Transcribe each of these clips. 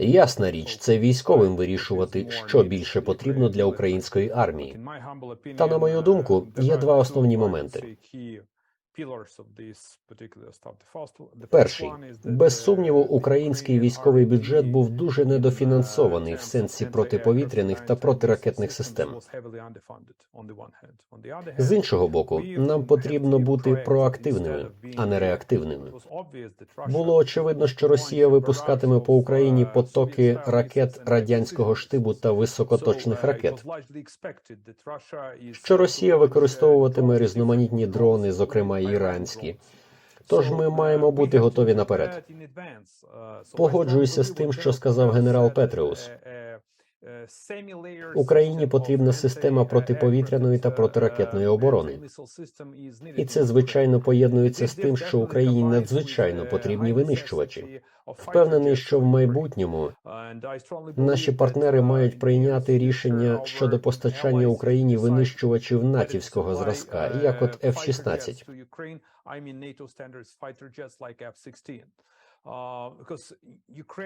Ясна річ, це військовим вирішувати, що більше потрібно для української армії. Та на мою думку, є два основні моменти. Перший без сумніву, український військовий бюджет був дуже недофінансований в сенсі протиповітряних та протиракетних систем. З іншого боку, нам потрібно бути проактивними, а не реактивними. Було очевидно, що Росія випускатиме по Україні потоки ракет радянського штибу та високоточних ракет. Що Росія використовуватиме різноманітні дрони, зокрема іранські. Тож ми маємо бути готові наперед. Погоджуюся з тим, що сказав генерал Петреус. Україні потрібна система протиповітряної та протиракетної оборони. І це звичайно поєднується з тим, що Україні надзвичайно потрібні винищувачі. Впевнений, що в майбутньому наші партнери мають прийняти рішення щодо постачання Україні винищувачів натівського зразка, як от F-16.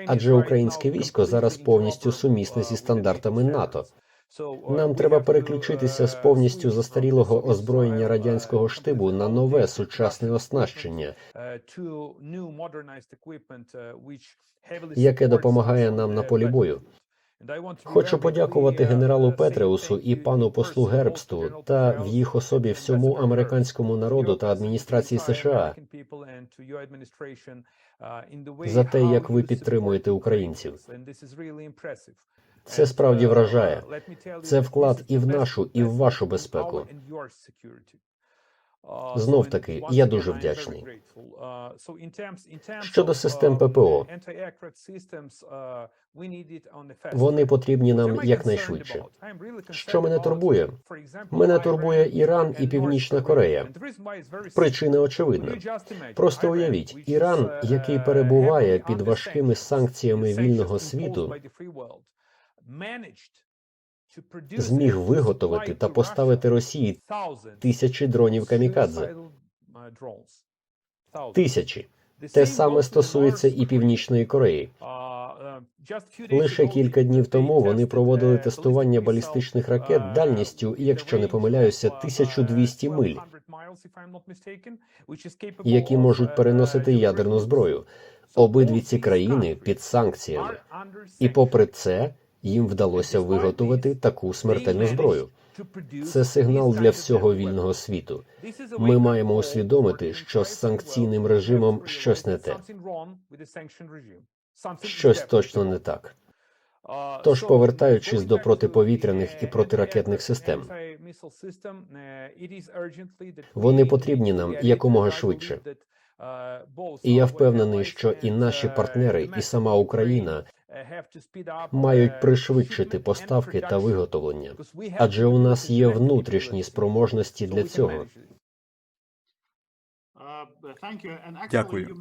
Адже українське військо зараз повністю сумісне зі стандартами НАТО. Нам треба переключитися з повністю застарілого озброєння радянського штибу на нове сучасне оснащення, яке допомагає нам на полі бою. Хочу подякувати генералу Петреусу і пану послу Гербсту та в їх особі всьому американському народу та адміністрації США за те, як ви підтримуєте українців. Це справді вражає. Це вклад і в нашу, і в вашу безпеку. Знов таки, я дуже вдячний. Щодо систем ППО, вони потрібні нам якнайшвидше. Що мене турбує? Мене турбує Іран і Північна Корея. Причина очевидна. Просто уявіть, Іран, який перебуває під важкими санкціями вільного світу, зміг виготовити та поставити Росії тисячі дронів камікадзе. Тисячі. Те саме стосується і Північної Кореї. Лише кілька днів тому вони проводили тестування балістичних ракет дальністю, якщо не помиляюся, 1200 миль, які можуть переносити ядерну зброю. Обидві ці країни під санкціями, і попри це їм вдалося виготовити таку смертельну зброю. Це сигнал для всього вільного світу. Ми маємо усвідомити, що з санкційним режимом щось не те. Щось точно не так. Тож, повертаючись до протиповітряних і протиракетних систем, вони потрібні нам якомога швидше. І я впевнений, що і наші партнери, і сама Україна мають пришвидшити поставки та виготовлення, адже у нас є внутрішні спроможності для цього. Дякую.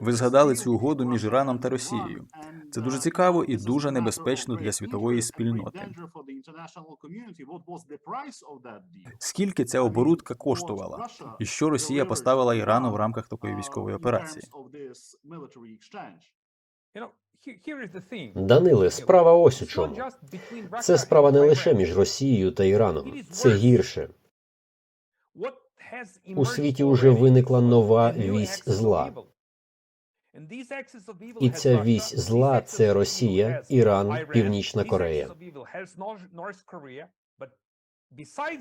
Ви згадали цю угоду між Іраном та Росією. Це дуже цікаво і дуже небезпечно для світової спільноти. Скільки ця оборудка коштувала, і що Росія поставила Ірану в рамках такої військової операції? Даниле, справа ось у чому. Це справа не лише між Росією та Іраном, це гірше. У світі уже виникла нова вісь зла. І ця вісь зла це Росія, Іран, Північна Корея.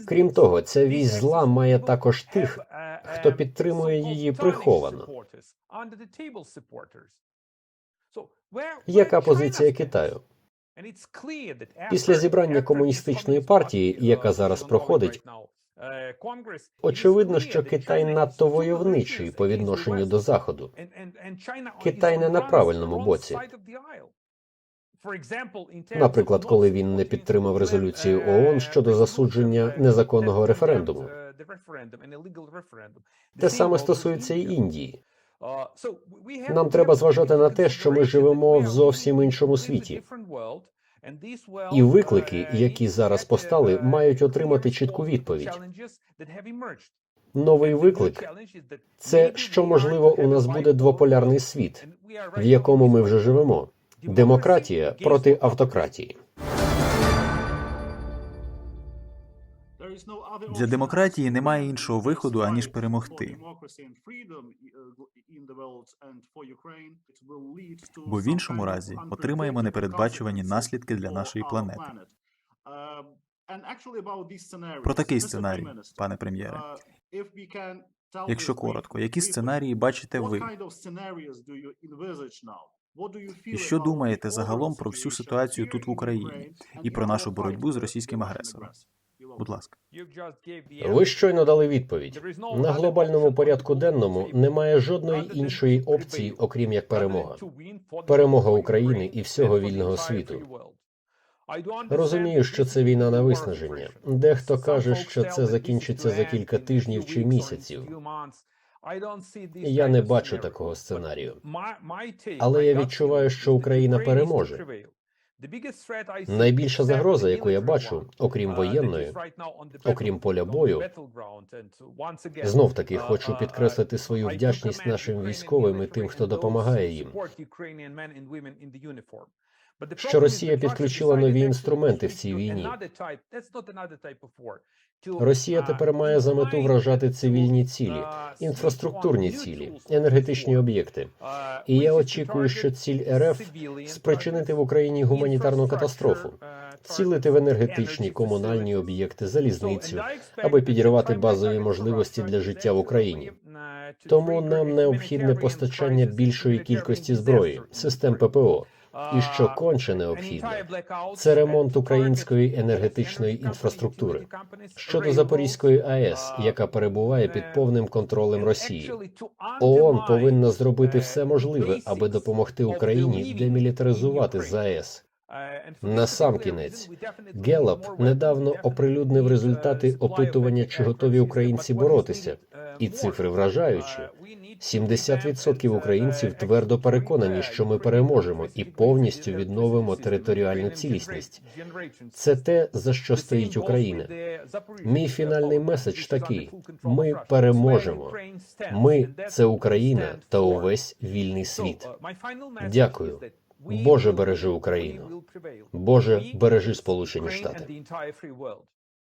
Крім того, ця вісь зла має також тих, хто підтримує її приховано. Яка позиція Китаю? Після зібрання комуністичної партії, яка зараз проходить, очевидно, що Китай надто войовничий по відношенню до Заходу. Китай не на правильному боці. Наприклад, коли він не підтримав резолюцію ООН щодо засудження незаконного референдуму. Те саме стосується і Індії. Нам треба зважати на те, що ми живемо в зовсім іншому світі. І виклики, які зараз постали, мають отримати чітку відповідь. Новий виклик це що можливо у нас буде двополярний світ, в якому ми вже живемо. Демократія проти автократії. Для демократії немає іншого виходу аніж перемогти. Бо в іншому разі отримаємо непередбачувані наслідки для нашої планети. Про такий сценарій, пане прем'єре. Якщо коротко, які сценарії бачите ви? І що думаєте загалом про всю ситуацію тут в Україні і про нашу боротьбу з російським агресором? Будь ласка. Ви щойно дали відповідь. На глобальному порядку денному немає жодної іншої опції, окрім як перемога. Перемога України і всього вільного світу. Розумію, що це війна на виснаження. Дехто каже, що це закінчиться за кілька тижнів чи місяців. Я не бачу такого сценарію. Але я відчуваю, що Україна переможе. Найбільша загроза, яку я бачу, окрім воєнної, окрім поля бою, знов таки хочу підкреслити свою вдячність нашим військовим і тим, хто допомагає їм. Що Росія підключила нові інструменти в цій війні. Росія тепер має за мету вражати цивільні цілі, інфраструктурні цілі, енергетичні об'єкти. І я очікую, що ціль РФ спричинити в Україні гуманітарну катастрофу, цілити в енергетичні комунальні об'єкти, залізницю, аби підірвати базові можливості для життя в Україні. Тому нам необхідне постачання більшої кількості зброї, систем ППО. І що конче необхідне, це ремонт української енергетичної інфраструктури. Щодо Запорізької АЕС, яка перебуває під повним контролем Росії, ООН повинна зробити все можливе, аби допомогти Україні демілітаризувати ЗАЕС. Насамкінець, Гелап недавно оприлюднив результати опитування, чи готові українці боротися, і цифри вражаючі. 70% українців твердо переконані, що ми переможемо і повністю відновимо територіальну цілісність. Це те, за що стоїть Україна. Мій фінальний меседж такий: ми переможемо. Ми це Україна та увесь вільний світ. Дякую. Боже бережи Україну. Боже бережи Сполучені Штати.